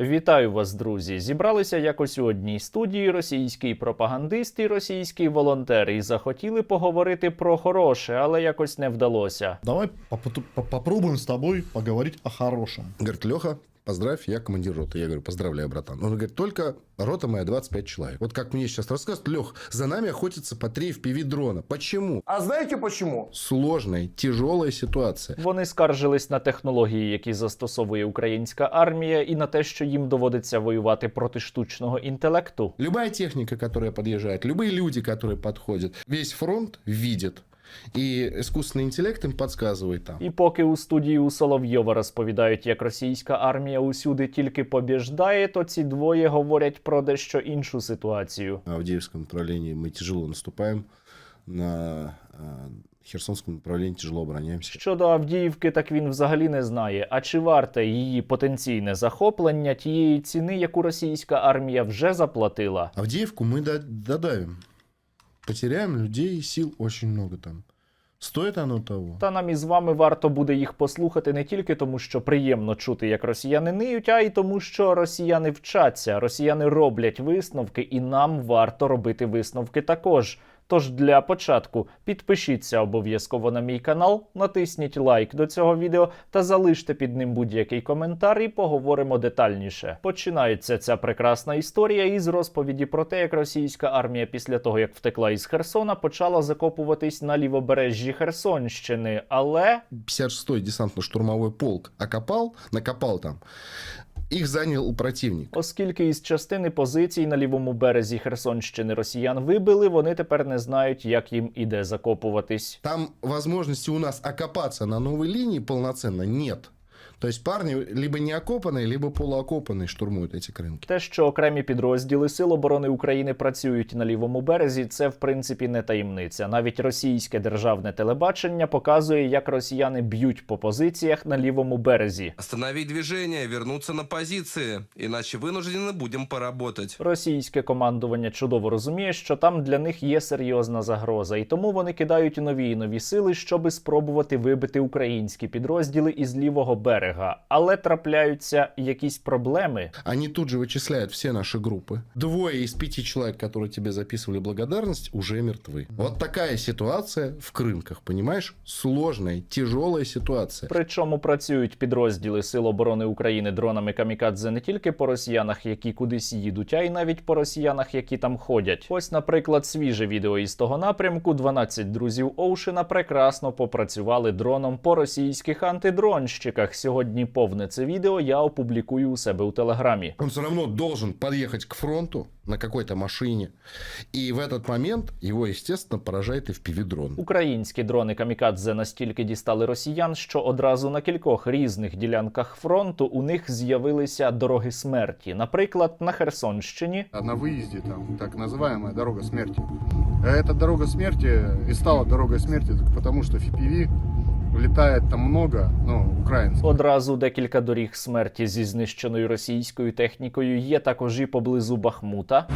Вітаю вас, друзі! Зібралися якось у одній студії російський пропагандист і російський волонтер, і захотіли поговорити про хороше, але якось не вдалося. Давай попоту- по- попробуем с тобой поговорить о хорошем. Говорит, Леха, поздравь, я командир роты. Я говорю, поздравляю, братан. Он говорит, только рота моя 25 человек. Вот как мне сейчас рассказывают, Лех, за нами охотятся по 3 FPV дрона. Почему? А знаете почему? Сложная, тяжелая ситуация. Вони скаржились на технології, які застосовує українська армія, і на те, що їм доводиться воювати проти штучного інтелекту. Любая техника, которая подъезжает, любые люди, которые подходят, весь фронт видит. И искусственный интеллект им подсказывает там. І поки у студії у Соловйова розповідають, як російська армія усюди тільки побіждає, то ці двоє говорять про дещо іншу ситуацію. На Авдеевском направлении мы тяжело наступаем. На э, Херсонском направлении тяжело обороняемся. Щодо Авдіївки, так він взагалі не знає. А чи варте її потенційне захоплення тієї ціни, яку російська армія вже заплатила? Авдеевку мы до- Потеряем людей сіл очень много там. Стоїть оно того? Та нам із вами варто буде їх послухати не тільки тому, що приємно чути, як росіяни ниють, а й тому, що росіяни вчаться, росіяни роблять висновки, і нам варто робити висновки також. Тож для початку підпишіться обов'язково на мій канал, натисніть лайк до цього відео та залиште під ним будь-який коментар і поговоримо детальніше. Починається ця прекрасна історія із розповіді про те, як російська армія після того, як втекла із Херсона, почала закопуватись на лівобережжі Херсонщини. Але 56-й десантно-штурмовой полк окопал, накопал там. Их у противник. Оскільки із частини позицій на лівому березі Херсонщини росіян вибили, вони тепер не знають, як їм іде закопуватись. Там можливості у нас окопатися на новій лінії повноцінно нет. То есть парни либо не окопанные, либо полуокопанные штурмуют эти крынки. Те, що окремі підрозділи Сил оборони України працюють на лівому березі, це в принципі не таємниця. Навіть російське державне телебачення показує, як росіяни б'ють по позиціях на лівому березі. Остановить движение, вернуться на позиции, иначе вынуждены будем поработать. Російське командування чудово розуміє, що там для них є серйозна загроза, і тому вони кидають нові і нові сили, щоби спробувати вибити українські підрозділи із лівого берега. Але трапляються якісь проблеми. Они тут же вычисляют все наши группы. Двое из пяти человек, которые тебе записывали благодарность, уже мертвы. Вот такая ситуация в крынках, понимаешь? Сложная, тяжелая ситуация. Причому працюють підрозділи Сил оборони України дронами камікадзе не тільки по росіянах, які кудись їдуть, а й навіть по росіянах, які там ходять. Ось, наприклад, свіже відео із того напрямку. 12 друзів Оушена прекрасно попрацювали дроном по російських антидронщиках. Сьогодні повне це відео я опублікую у себе у телеграмі. Он все равно должен подъехать к фронту на какой-то машине. И в этот момент его, естественно, поражает FPV-дрон. Українські дрони камікадзе настільки дістали росіян, що одразу на кількох різних ділянках фронту у них з'явилися дороги смерті. Наприклад, на Херсонщині А на выезде там так называемая дорога смерти. А Эта дорога смерти и стала дорогой смерти потому, что FPV летает там много, ну, українських. Одразу декілька доріг смерті зі знищеною російською технікою є також і поблизу Бахмута.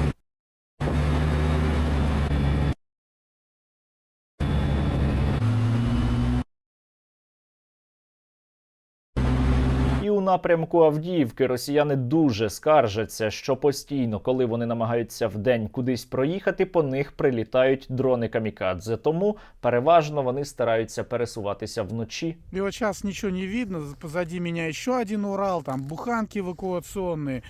І у напрямку Авдіївки росіяни дуже скаржаться, що постійно, коли вони намагаються вдень кудись проїхати, по них прилітають дрони камікадзе. Тому переважно вони стараються пересуватися вночі. И вот сейчас ничего не видно, позади меня еще один Урал, там буханки эвакуационные.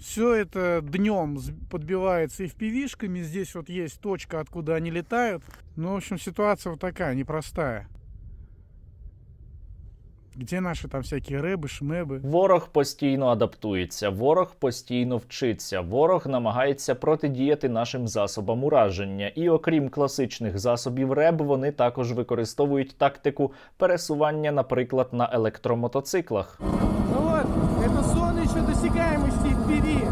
Все это днем подбивается и впивишками. Здесь вот есть точка, откуда они летают. Ну, в общем, ситуация вот такая, непростая. Где наши там всякие рэбы, шмебы? Ворог постійно адаптується, ворог постійно вчиться, ворог намагається протидіяти нашим засобам ураження. І окрім класичних засобів РЕБ, вони також використовують тактику пересування, наприклад, на електромотоциклах. Ну вот, это зона еще досягаемости FPV.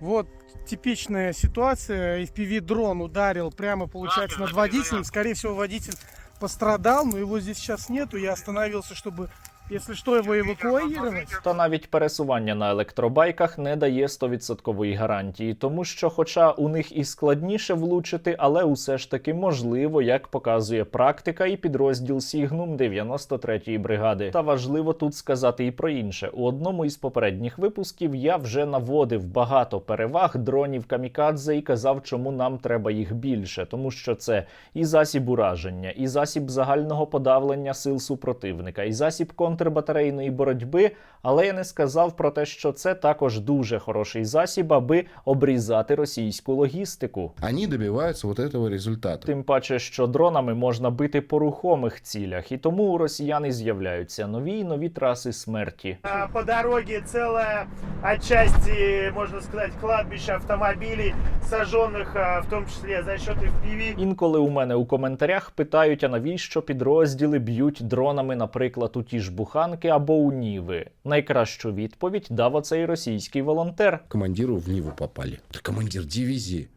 Вот типичная ситуация. FPV-дрон ударил прямо, получается, над водителем. Скорее всего, водитель пострадал, но его здесь сейчас нету. Я остановился, чтобы Если что, его эвакуировать. Та навіть пересування на електробайках не дає 100% гарантії, тому що, хоча у них і складніше влучити, але усе ж таки можливо, як показує практика і підрозділ Сігнум 93-ї бригади. Та важливо тут сказати і про інше. У одному із попередніх випусків я вже наводив багато переваг дронів камікадзе і казав, чому нам треба їх більше, тому що це і засіб ураження, і засіб загального подавлення сил супротивника, і засіб контрбатарейної боротьби. Але я не сказав про те, що це також дуже хороший засіб, аби обрізати російську логістику. Они добиваются вот этого результата. Тим паче, що дронами можна бити по рухомих цілях, і тому у росіян і з'являються нові й нові траси смерті. По дороге целая отчасти, можно сказать, кладбище автомобилей, сожженных а, в том числе за счет FPV. Інколи у мене у коментарях питають, а навіщо підрозділи б'ють дронами, наприклад, у ті ж буханки або у Ніви. Найкращу відповідь дав оцей російський волонтер. Командиру в Ниву попали. Та командир дивизии.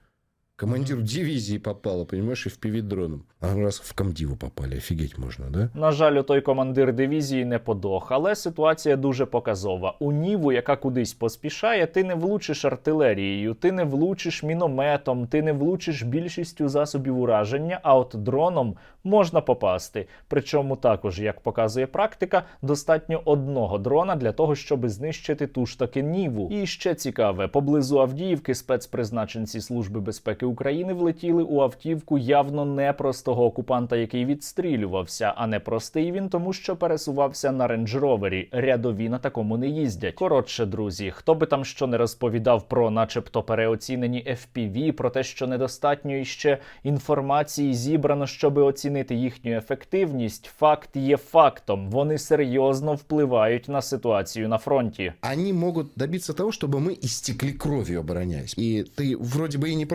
Командир дивизии попало, понимаешь, и в пивидроном. А раз в комдиву попали, офигеть можно, да? На жаль, той командир дивізії не подох, але ситуація дуже показова. У Ніву, яка кудись поспішає, ти не влучиш артилерією, ти не влучиш мінометом, ти не влучиш більшістю засобів ураження, а от дроном можна попасти. Причому також, як показує практика, достатньо одного дрона для того, щоб знищити ту ж таки Ніву. І ще цікаве, поблизу Авдіївки спецпризначенці Служби безпеки України влетіли у автівку явно не простого окупанта, який відстрілювався, а не простий він, тому що пересувався на рейндж-ровері. Рядові на такому не їздять. Коротше, друзі, хто би там що не розповідав про, начебто, переоцінені FPV, про те, що недостатньо іще інформації зібрано, щоби оцінити їхню ефективність. Факт є фактом. Вони серйозно впливають на ситуацію на фронті. Они могут добиться того, чтобы мы истекли кровью, обороняясь. И ты вроде бы и не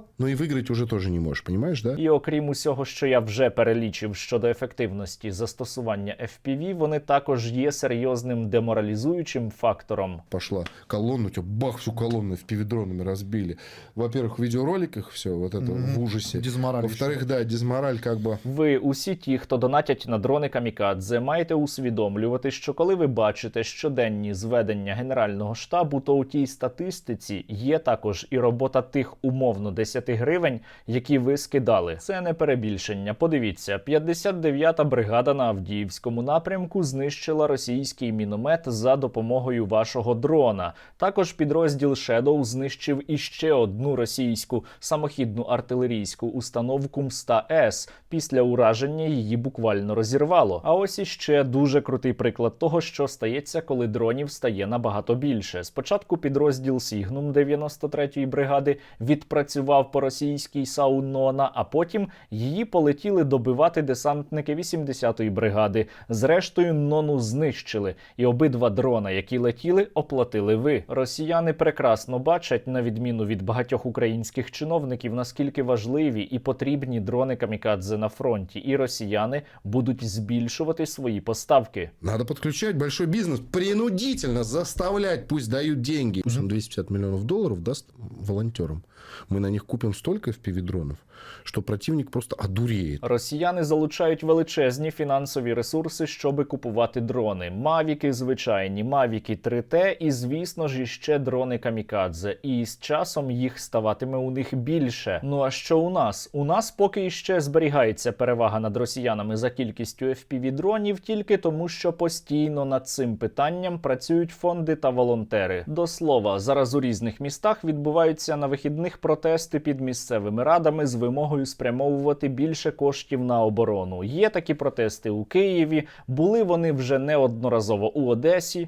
проиграл, но и выиграть уже тоже не можешь, понимаешь, да? І окрім усього, що я вже перелічив щодо ефективності застосування FPV, вони також є серйозним деморалізуючим фактором. Пошла колонна, у тебя бах, всю колонну в пивидронами разбили. Во-первых, в видеороликах все вот это Мгм. в ужасе. Дизмораль. Во-вторых, да, дизмораль как бы Ви усі ті, хто донатять на дрони камікадзе, маєте усвідомлювати, що коли ви бачите щоденні зведення Генерального штабу, то у тій статистиці є також і робота тих умовно 10 гривень, які ви скидали. Це не перебільшення. Подивіться, 59-та бригада на Авдіївському напрямку знищила російський міномет за допомогою вашого дрона. Також підрозділ Shadow знищив іще одну російську самохідну артилерійську установку МСТА-С. Після ураження її буквально розірвало. А ось іще дуже крутий приклад того, що стається, коли дронів стає набагато більше. Спочатку підрозділ Сігнум 93-ї бригади відпрацював по російській Саунона, а потім її полетіли добивати десантники 80-ї бригади. Зрештою, нону знищили, і обидва дрона, які летіли, оплатили ви. Росіяни прекрасно бачать, на відміну від багатьох українських чиновників, наскільки важливі і потрібні дрони камікадзе на фронті, і росіяни будуть збільшувати свої поставки. надо подключать большой бизнес, принудительно заставлять, пусть дают деньги. Пусть он 250 миллионов долларов даст волонтерам. Мы на них купим столько впивидронов, что противник просто одуреет. Росіяни залучають величезні фінансові ресурси, щоби купувати дрони. Мавіки звичайні, мавіки 3T і, звісно ж, іще дрони камікадзе. І з часом їх ставатиме у них більше. Ну а що у нас? У нас поки іще зберігається перевага над росіянами за кількістю fpv дронів, тільки тому, що постійно над цим питанням працюють фонди та волонтери. До слова, зараз у різних містах відбуваються на вихідних протести під місцевими радами з вимогою спрямовувати більше коштів на оборону. Є такі протести у Києві. Були вони вже неодноразово у Одесі.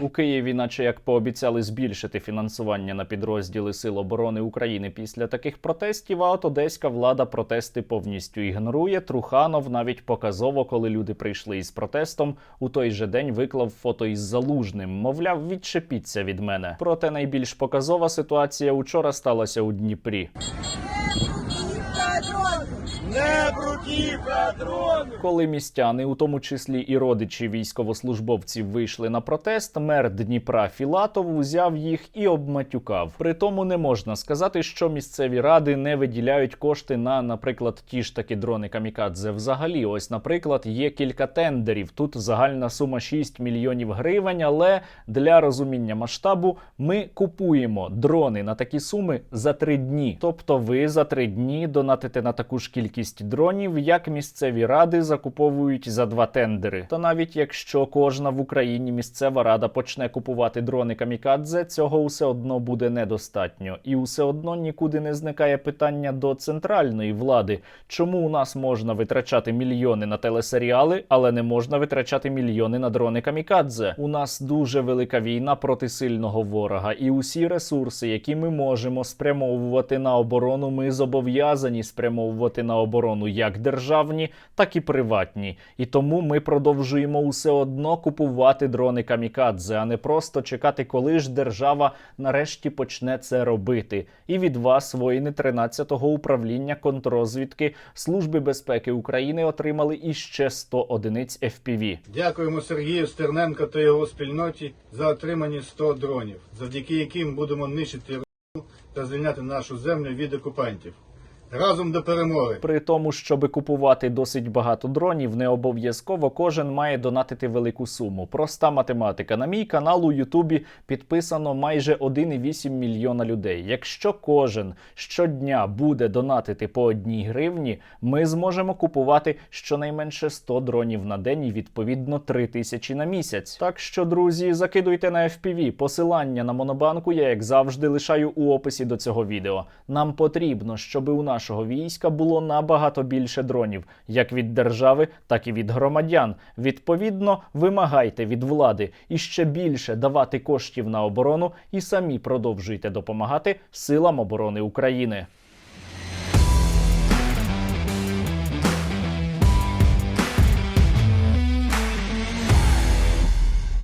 У Києві, наче як пообіцяли збільшити фінансування на підрозділи Сил оборони України після таких протестів, а от одеська влада протести повністю ігнорує. Труханов навіть показово, коли люди прийшли із протестом, у той же день виклав фото із залужним. Мовляв, відчепіться від мене. Проте найбільш показова ситуація учора сталася у Дніпрі. Коли містяни, у тому числі і родичі військовослужбовців, вийшли на протест, мер Дніпра Філатов узяв їх і обматюкав. При тому не можна сказати, що місцеві ради не виділяють кошти на, наприклад, ті ж таки дрони камікадзе. Взагалі, ось, наприклад, є кілька тендерів. Тут загальна сума 6 мільйонів гривень. Але для розуміння масштабу ми купуємо дрони на такі суми за три дні. Тобто, ви за три дні донатите на таку ж кількість дронів, як місцеві ради закуповують за два тендери. Та навіть якщо кожна в Україні місцева рада почне купувати дрони камікадзе, цього усе одно буде недостатньо, і усе одно нікуди не зникає питання до центральної влади. Чому у нас можна витрачати мільйони на телесеріали, але не можна витрачати мільйони на дрони камікадзе? У нас дуже велика війна проти сильного ворога, і усі ресурси, які ми можемо спрямовувати на оборону, ми зобов'язані спрямовувати на оборону як державні, так і приватні. І тому ми продовжуємо усе одно купувати дрони камікадзе, а не просто чекати, коли ж держава нарешті почне це робити. І від вас, воїни 13-го управління контррозвідки Служби безпеки України, отримали іще 100 одиниць FPV. Дякуємо Сергію Стерненко та його спільноті за отримані 100 дронів, завдяки яким будемо нищити та звільняти нашу землю від окупантів. Разом до перемоги! При тому, щоб купувати досить багато дронів, не обов'язково кожен має донатити велику суму. Проста математика. На мій канал у Ютубі підписано майже 1,8 мільйона людей. Якщо кожен щодня буде донатити по одній гривні, ми зможемо купувати щонайменше 100 дронів на день і відповідно 3 тисячі на місяць. Так що, друзі, закидуйте на FPV. Посилання на монобанку я, як завжди, лишаю у описі до цього відео. Нам потрібно, щоб у нашого війська було набагато більше дронів, як від держави, так і від громадян. Відповідно, вимагайте від влади і ще більше давати коштів на оборону, і самі продовжуйте допомагати силам оборони України.